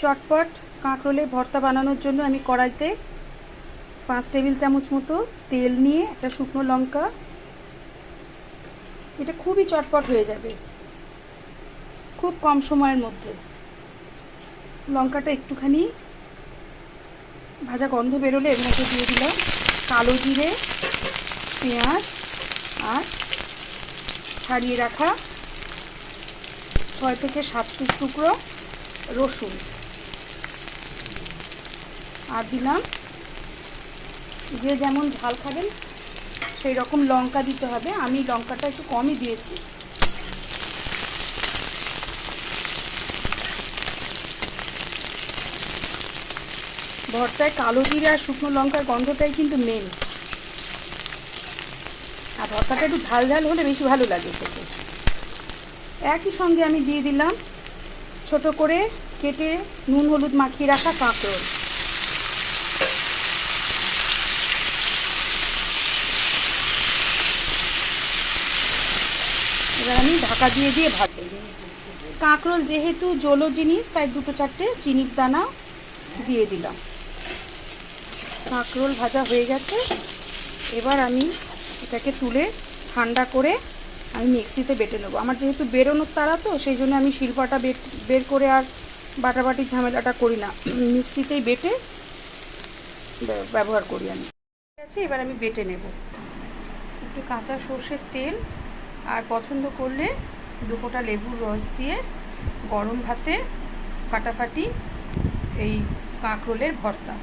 চটপট কাঁকরোলে ভর্তা বানানোর জন্য আমি কড়াইতে পাঁচ টেবিল চামচ মতো তেল নিয়ে একটা শুকনো লঙ্কা। এটা খুবই চটপট হয়ে যাবে। খুব কম সময়ের মধ্যে। লঙ্কাটা একটুখানি ভাজা গন্ধ বেরোলে এর মধ্যে দিয়ে দিলাম কালো জিরে, পেঁয়াজ আর ছাড়িয়ে রাখা ছয় থেকে সাত টুকরো রসুন। আর দিলাম। যে যেমন ঝাল খাবেন, সেই রকম লঙ্কা দিতে হবে। আমি লঙ্কাটা একটু কমই দিয়েছি। ভর্তায় কালো জিরে আর শুকনো লঙ্কার গন্ধটাই কিন্তু মেন আর ভর্তাটা একটু ঝাল ঝাল হলে বেশি ভালো লাগে খেতে। একই সঙ্গে আমি দিয়ে দিলাম ছোট করে কেটে নুন হলুদ মাখিয়ে রাখা কাঁকড় আমি ঢাকা দিয়ে দিয়ে ভাজবো কাঁকরোল যেহেতু জলো জিনিস, তাই দুটো চারটে চিনির দানা দিয়ে দিলাম। কাঁকরোল ভাজা হয়ে গেছে। এবার আমি এটাকে তুলে ঠান্ডা করে আমি মিক্সিতে বেটে নেব। আমার যেহেতু বেরোনোর তারা তো, সেই জন্য আমি শিল্পাটা বের করে আর বাটাবাটির ঝামেলাটা করি না। মিক্সিতেই বেটে ব্যবহার করি আমি। ঠিক আছে, এবার আমি বেটে নেব। একটু কাঁচা সর্ষের তেল আর পছন্দ করলে দু ফোঁটা লেবুর রস দিয়ে গরম ভাতে ফাটাফাটি এই কাঁকরোলের ভর্তা।